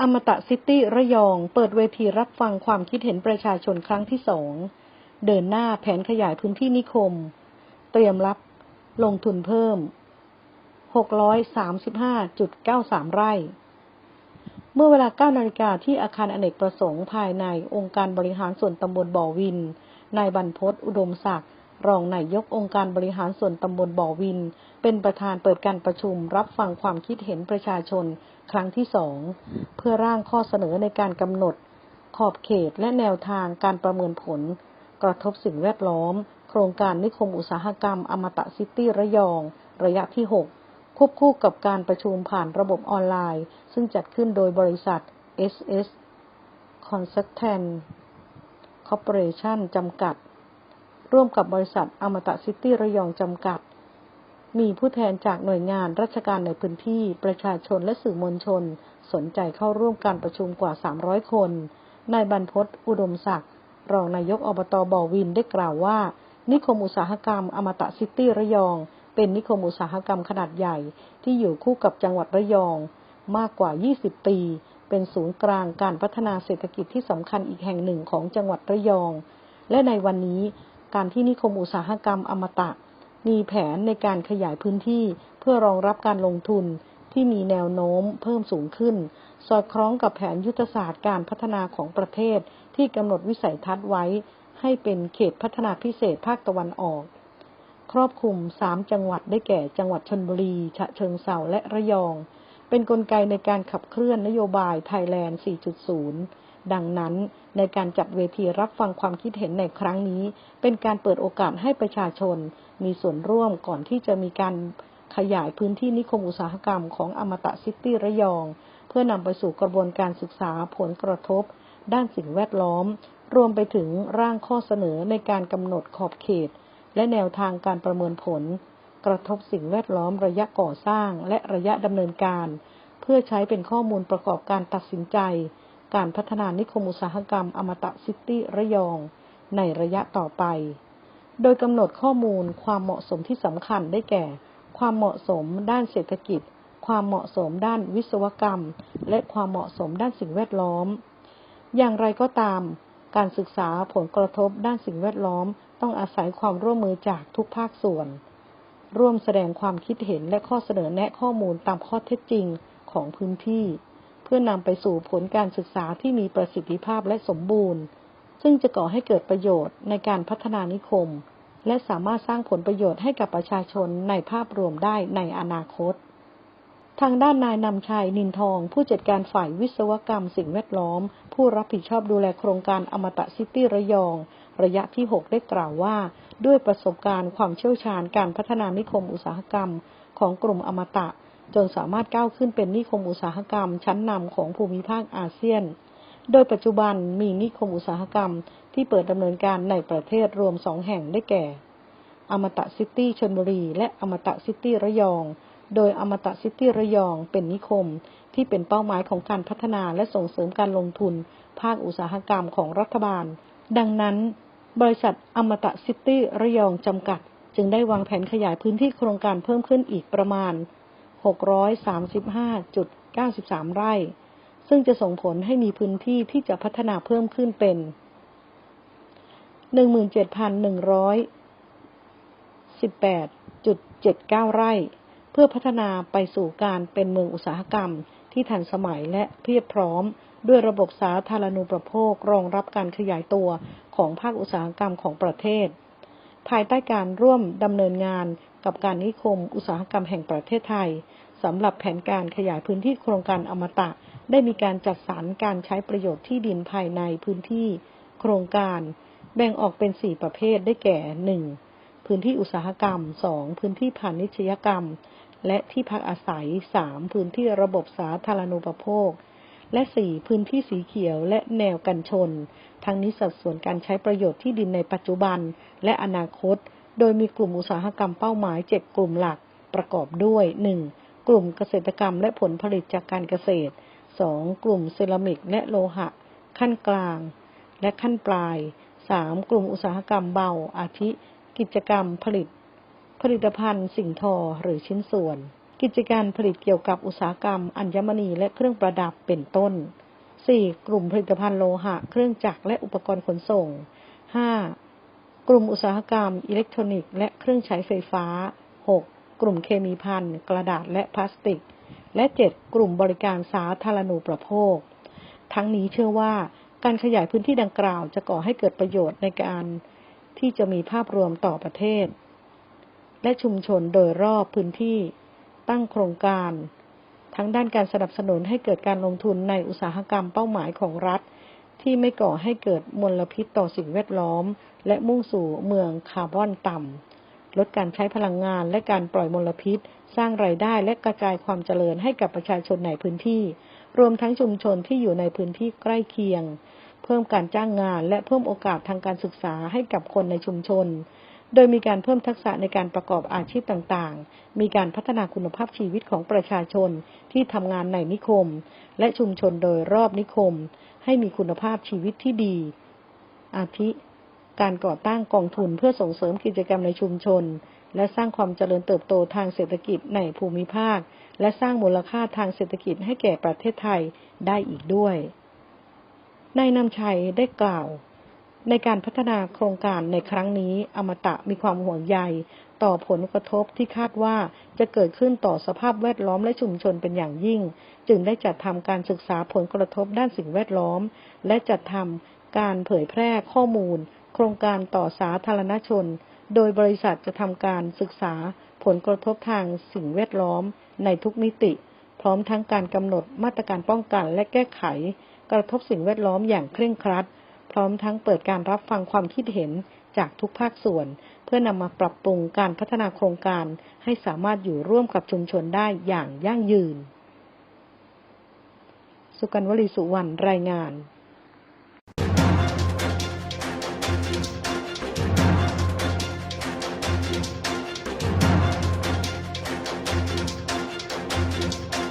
อมตะซิตี้ระยอง เปิดเวทีรับฟังความคิดเห็นประชาชนครั้งที่สอง เดินหน้าแผนขยายพื้นที่นิคม เตรียมรับลงทุนเพิ่ม 635.93 ไร่ เมื่อเวลา 9 นาฬิกาที่อาคารอเนกประสงค์ภายในองค์การบริหารส่วนตำบลบ่อวิน นายบรรพศอุดมศักดิ์ รองนายกองค์การบริหารส่วนตำบลบ่อวิน เป็นประธานเปิดการประชุมรับฟังความคิดเห็นประชาชนครั้งที่สองเพื่อร่างข้อเสนอในการกำหนด ขอบเขตและแนวทางการประเมินผล กระทบสิ่งแวดล้อม โครงการนิคมอุตสาหกรรมอมตะซิตี้ระยอง ระยะที่ 6 ควบคู่กับการประชุมผ่านระบบออนไลน์ ซึ่งจัดขึ้นโดยบริษัท SS Consultant Corporation จำกัด ร่วมกับบริษัทอมตะซิตี้ระยองจำกัด มีผู้แทนจากหน่วยงานราชการในพื้นที่ประชาชนและสื่อมวลชน สนใจเข้าร่วมการประชุมกว่า 300 คน นายบรรพศอุดมศักดิ์รองนายกอบตบ่อวินได้กล่าวว่า นิคมอุตสาหกรรมอมตะซิตี้ระยอง เป็นนิคมอุตสาหกรรมขนาดใหญ่ที่อยู่คู่กับจังหวัดระยอง มากกว่า 20 ปีเป็นศูนย์กลางการพัฒนาเศรษฐกิจที่สำคัญอีกแห่งหนึ่งของจังหวัดระยอง และในวันนี้ การที่นิคมอุตสาหกรรมอมตะ มีแผนในการขยายพื้นที่เพื่อรองรับการลงทุนที่มีแนวโน้มเพิ่มสูงขึ้น สอดคล้องกับแผนยุทธศาสตร์การพัฒนาของประเทศที่กำหนดวิสัยทัศน์ไว้ ให้เป็นเขตพัฒนาพิเศษภาคตะวันออก ครอบคลุม3จังหวัดได้แก่จังหวัดชนบุรี ฉะเชิงเทราและระยอง เป็นนกลไกในการขับเคลื่อนนโยบายไทยแลนด์ 4.0 ดังนั้นในการจัดเวทีรับฟังความคิดเห็นในครั้งนี้ เป็นการเปิดโอกาสให้ประชาชน มีส่วนร่วมก่อนที่จะมีการขยายพื้นที่นิคมอุตสาหกรรมของอมตะซิตี้ระยอง เพื่อนำไปสู่กระบวนการศึกษาผลกระทบ ด้านสิ่งแวดล้อม รวมไปถึงร่างข้อเสนอในการกำหนดขอบเขต และแนวทางการประเมินผล กระทบสิ่งแวดล้อมระยะก่อสร้างและระยะดำเนินการ เพื่อใช้เป็นข้อมูลประกอบการตัดสินใจ การพัฒนานิคมอุตสาหกรรมอมตะซิตี้ระยองในระยะต่อไป โดยกำหนดข้อมูลความเหมาะสมที่สำคัญได้แก่ ความเหมาะสมด้านเศรษฐกิจ ความเหมาะสมด้านวิศวกรรม และความเหมาะสมด้านสิ่งแวดล้อม อย่างไรก็ตาม การศึกษาผลกระทบด้านสิ่งแวดล้อม ต้องอาศัยความร่วมมือจากทุกภาคส่วน ร่วมแสดงความคิดเห็นและข้อเสนอแนะข้อมูลตามข้อเท็จจริงของพื้นที่ พื่อนำไปสู่ผลการศึกษาที่มีประสิทธิภาพและสมบูรณ์ ซึ่งจะก่อให้เกิดประโยชน์ในการพัฒนานิคม และสามารถสร้างผลประโยชน์ให้กับประชาชนในภาพรวมได้ในอนาคต ทางด้านนายนำชัยนินทอง ผู้จัดการฝ่ายวิศวกรรมสิ่งแวดล้อม ผู้รับผิดชอบดูแลโครงการอมตะซิตี้ระยอง ระยะที่ 6 ได้กล่าวว่า ด้วยประสบการณ์ความเชี่ยวชาญการพัฒนานิคมอุตสาหกรรมของกลุ่มอมตะ จนสามารถก้าวขึ้นเป็นนิคมอุตสาหกรรม ชั้นนำของภูมิภาคอาเซียน โดยปัจจุบันมีนิคมอุตสาหกรรมที่เปิดดำเนินการในประเทศรวมสองแห่งได้แก่ อมตะซิตี้ชลบุรี และอมตะซิตี้ระยอง โดยอมตะซิตี้ระยองเป็นนิคมที่เป็นเป้าหมายของการพัฒนาและส่งเสริมการลงทุน ภาคอุตสาหกรรมของรัฐบาล ดังนั้น บริษัทอมตะซิตี้ระยองจำกัด จึงได้วางแผนขยายพื้นที่โครงการเพิ่มขึ้นอีกประมาณ 635.93 ไร่ ซึ่งจะส่งผลให้มีพื้นที่ที่จะพัฒนาเพิ่มขึ้นเป็น 17,118.79 ไร่ เพื่อพัฒนาไปสู่การเป็นเมืองอุตสาหกรรมที่ทันสมัยและเพียบพร้อมด้วยระบบสาธารณูปโภครองรับการขยายตัวของภาคอุตสาหกรรมของประเทศ ภายใต้การร่วมดำเนินงาน กับการนิคม อุตสาหกรรมแห่งประเทศไทยสำหรับแผนการขยายพื้นที่โครงการอมตะ ได้มีการจัดสรรการใช้ประโยชน์ที่ดินภายในพื้นที่ โครงการ แบ่งออกเป็น4ประเภทได้แก่ 1. พื้นที่อุตสาหกรรม 2. พื้นที่พาณิชยกรรม และที่พักอาศัย 3. พื้นที่ระบบสาธารณูปโภค และ 4. พื้นที่สีเขียวและแนวกันชน ทั้งนี้สัดส่วนการใช้ประโยชน์ที่ดินในปัจจุบันและอนาคต โดยมีกลุ่มอุตสาหกรรมเป้าหมาย 7 กลุ่มหลักประกอบด้วย 1. กลุ่มเกษตรกรรมและผลผลิตจากการเกษตร 2. กลุ่มเซรามิกและโลหะ ขั้นกลาง และขั้นปลาย 3. กลุ่มอุตสาหกรรมเบา อาทิ กิจกรรมผลิต ผลิตภัณฑ์สิ่งทอหรือชิ้นส่วน กิจการผลิตเกี่ยวกับอุตสาหกรรม อัญมณีและเครื่องประดับเป็นต้น 4. กลุ่มผลิตภัณฑ์โลหะ เครื่องจักรและอุปกรณ์ขนส่ง 5. กลุ่มอุตสาหกรรม อิเล็กทรอนิกส์และเครื่องใช้ไฟฟ้า 6. กลุ่มเคมีภัณฑ์กระดาษและพลาสติก และ 7. กลุ่มบริการสาธารณูปโภค ทั้งนี้เชื่อว่าการขยายพื้นที่ดังกล่าวจะก่อให้เกิดประโยชน์ในการที่จะมีภาพรวมต่อประเทศ และชุมชนโดยรอบพื้นที่ตั้งโครงการ ทั้งด้านการสนับสนุนให้เกิดการลงทุนในอุตสาหกรรมเป้าหมายของรัฐ ที่ไม่ก่อให้เกิดมลพิษต่อสิ่งแวดล้อม และมุ่งสู่เมืองคาร์บอนต่ำ ลดการใช้พลังงานและการปล่อยมลพิษ สร้างไรายได้และกระจายความเจริญให้กับประชาชนในพื้นที่ รวมทั้งชุมชนที่อยู่ในพื้นที่ใกล้เคียง เพิ่มการจ้างงานและเพิ่มโอกาสทางการศึกษาให้กับคนในชุมชน โดยมีการเพิ่มทักษะในการประกอบอาชีพต่างๆ มีการพัฒนาคุณภาพชีวิตของประชาชนที่ทำงานในนิคม และชุมชนโดยรอบนิคม ให้มีคุณภาพชีวิตที่ดี อาทิ การก่อตั้งกองทุนเพื่อส่งเสริมกิจกรรมในชุมชน และสร้างความเจริญเติบโตทางเศรษฐกิจในภูมิภาค และสร้างมูลค่าทางเศรษฐกิจให้แก่ประเทศไทยได้อีกด้วย นายนำชัยได้กล่าวในการพัฒนาโครงการในครั้งนี้อมตะมีความห่วงใย ต่อผลกระทบที่คาดว่าจะเกิดขึ้นต่อสภาพแวดล้อมและชุมชนเป็นอย่างยิ่ง จึงได้จัดทำการศึกษาผลกระทบด้านสิ่งแวดล้อม และจัดทำการเผยแพร่ข้อมูล โครงการต่อสาธารณชน โดยบริษัทจะทำการศึกษาผลกระทบทางสิ่งแวดล้อมในทุกมิติ พร้อมทั้งการกำหนดมาตรการป้องกันและแก้ไข กระทบสิ่งแวดล้อมอย่างเคร่งครัด พร้อมทั้งเปิดการรับฟังความคิดเห็นจากทุกภาคส่วน พื่อนำมาปรับปรุงการพัฒนาโครงการให้สามารถอยู่ร่วมกับชุมชนได้อย่างยั่งยืน สุกันวลีสุวรรณรายงาน